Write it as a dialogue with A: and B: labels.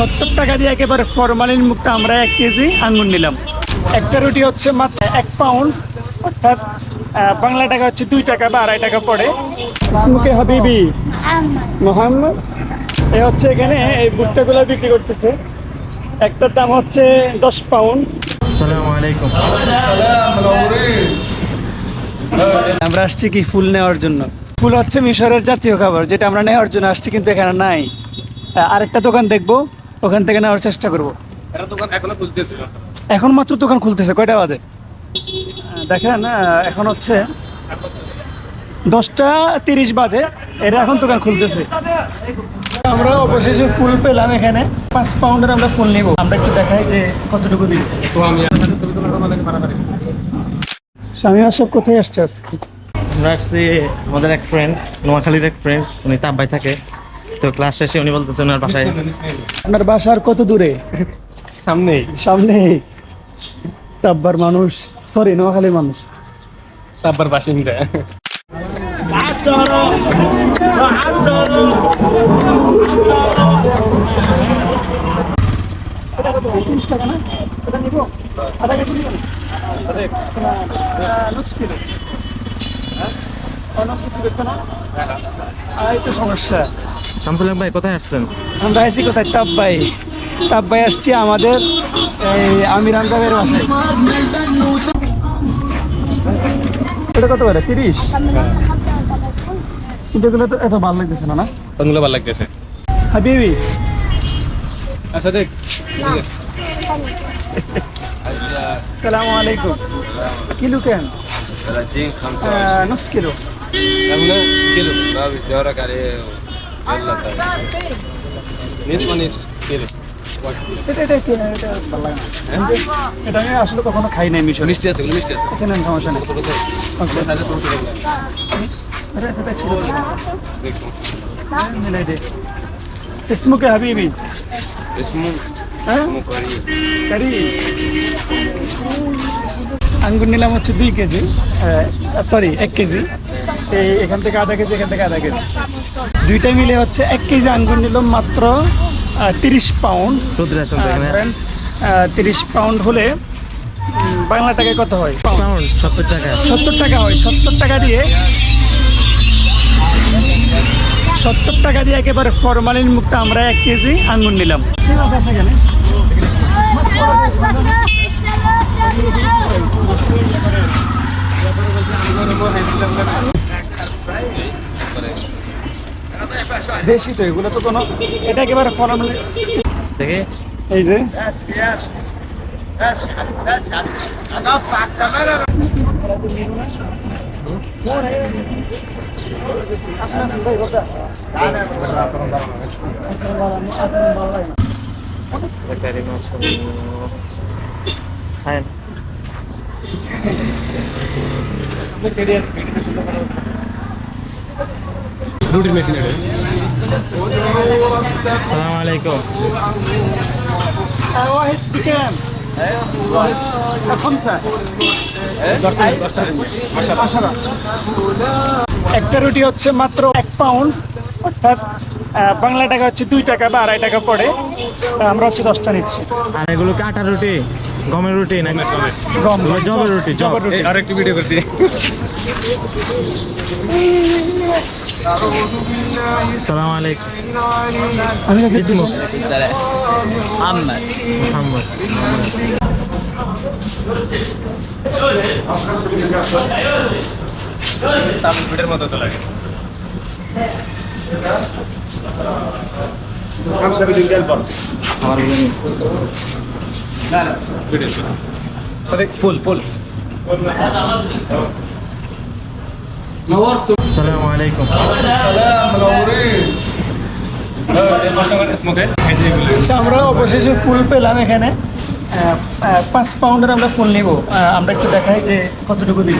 A: সত্তর টাকা দিয়ে একেবারে ফরমালিন মুক্ত আমরা এক কেজি আঙ্গুর নিলাম। একটা রুটি হচ্ছে মাত্র এক পাউন্ড অর্থাৎ বাংলা টাকা হচ্ছে দুই টাকা বা আড়াই টাকা পড়ে। ইসমুকে হাবিবি। মোহাম্মদ। এ হচ্ছে এখানে এই ভুট্টাগুলো বিক্রি করতেছে। একটার দাম হচ্ছে দশ পাউন্ড আমরা আসছি কি ফুল নেওয়ার জন্য? ফুল হচ্ছে মিশরের জাতীয় খাবার যেটা আমরা নেওয়ার জন্য আসছি কিন্তু এখানে নাই। আরেকটা দোকান দেখব। ওখান থেকে নেওয়ার চেষ্টা করব। এখনও মাত্র দোকান খুলতেছে কয়টা বাজে? দেখেন এখন হচ্ছে দশটা তিরিশ বাজে এটা এখন দোকান খুলতেছে। আমরা অবশেষে ফুল পেলাম এখানে পাঁচ পাউন্ডের আমরা ফুল নিব। আমরা একটু দেখাই যে কতটুকু দিব
B: তো আমি
A: স্বামী আসব কোথায় আসছে আজকে?
C: আমরা আসছি আমাদের এক ফ্রেন্ড নোয়াখালীর এক ফ্রেন্ড উনি তাব্বাই থাকে। তো ক্লাস শেষে উনি বলতেছে ওনার বাসায়।
A: আপনার বাসার কত দূরে?
B: সামনেই
A: সামনে। তাব্বার মানুষ সরি নোয়াখালীর মানুষ।
B: তারপর বাসিন্দা।
A: সমস্যা।
C: শামসুল হক ভাই কোথায় আসছেন
A: আমরা আছি কোথায় তাব্বাই তাব্বাই আসছি আমাদের এই আমির আমজাবের বাসায় এটা কত করে তিরিশ কিন্তু এগুলো তো এত ভালো লাগতেছে না না
B: কোনগুলো ভালো লাগতেছে
A: হাবিবি
B: আচ্ছা দেখ
A: সালামু আলাইকুম কিলো কেন
D: 30 25
A: آه، نص كيلو
D: عملة كيلو ما بيسعرك عليه يلا طيب
B: نصف نصف كيلو
A: এটা এটা কি এটা ভালো লাগে না এটা আমি আসলে কখনো খাই নাই মিশর
B: মিষ্টি আছে এগুলো মিষ্টি আছে
A: আচ্ছা নেন সমস্যা নেই
B: ছোট তো
A: Okay.
B: তাহলে ছোট ছোট
A: এটা এটা ছিল
B: দেখো
A: মিলাই দে اسمك يا حبيبي
D: اسمه
A: ها
D: اسمه قريب
A: কারি আঙ্গুর নিলাম হচ্ছে দুই কেজি সরি এক কেজি এই এখান থেকে আধা কেজি এখান থেকে আধা কেজি দুইটা মিলে হচ্ছে এক কেজি আঙ্গুর নিলাম মাত্র তিরিশ পাউন্ড। তিরিশ পাউন্ড হলে বাংলা টাকায় কত হয়?
C: পাউন্ড সত্তর টাকা।
A: সত্তর টাকা হয়। সত্তর টাকা দিয়ে সত্তর টাকা দিয়ে একেবারে ফরমালিন মুক্ত আমরা এক কেজি আঙ্গুর নিলাম। এখানে? দেশি তো এগুলো তো কোনো এটা একেবারে ফরমালিন
C: দেখে।
A: এই যে।
B: রুটির মেশিন এটা
C: আসসালামু আলাইকুম
A: واحد بكام؟ واحد خمسة عشرة একটা রুটি হচ্ছে মাত্র এক পাউন্ড অর্থাৎ আহ, বাংলা টাকা হচ্ছে দুই টাকা বা আড়াই টাকা পড়ে তা আমরা হচ্ছে দশটা নিচ্ছি
C: আর এগুলো কি আটার রুটি গমের রুটি না
A: গম
C: এগুলো জবের রুটি জব
A: জবের রুটি
B: এই আরেকটি ভিডিও করছি
C: আসসালামু আলাইকুম
A: আমি কাছে
C: ইসমু
D: محمد
C: মোহাম্মদ
B: তারপর ভিডিওর মতো তো লাগে
C: আমার
B: না না ভিডিও সরি ফুল ফুল
C: আসসালামু আলাইকুম
B: السلام عليكم যে منورين
A: আচ্ছা আমরা অবশেষে ফুল পেলাম এখানে। পাঁচ পাউন্ডের আমরা ফুল নিব। আহ, আমরা একটু দেখাই যে কতটুকু দিব